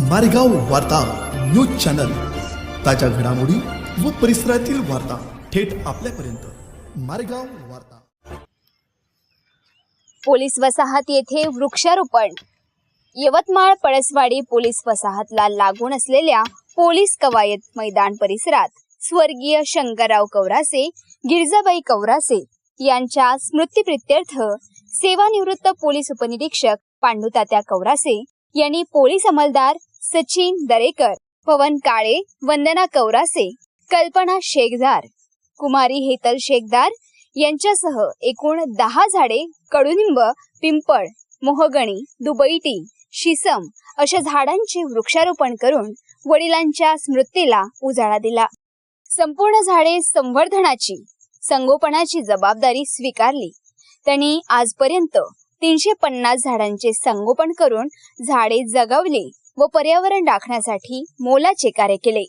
मारेगाव वार्ता news channel. ताज्या घडामोडी व परिसरातील वार्ता थेट आपल्यापर्यंत. मारेगाव वार्ता. पोलीस वसाहत येथे वृक्षारोपण. यवतमाळ पळसवाडी पोलीस वसाहतला लागून असलेल्या पोलीस कवायत मैदान परिसरात स्वर्गीय शंकरराव कवरासे गिरजाबाई कवरासे यांच्या स्मृतीप्रित्यर्थ सेवानिवृत्त पोलीस उपनिरीक्षक पांडुतात्या कवरासे यांनी पोलीस अंमलदार सचिन दरेकर पवन काळे वंदना कौरासे कल्पना शेखदार कुमारी हेतल शेखदार यांच्यासह एकूण दहा झाडे कडुनिंब पिंपळ मोहगणी दुबईटी शिसम अशा झाडांचे वृक्षारोपण करून वडिलांच्या स्मृतीला उजाळा दिला. संपूर्ण झाडे संवर्धनाची संगोपनाची जबाबदारी स्वीकारली. त्यांनी आजपर्यंत तीनशे पन्नास झाडांचे संगोपन करून झाडे जगवली. व पर्यावरण राखण्यासाठी मोलाचे कार्य केले.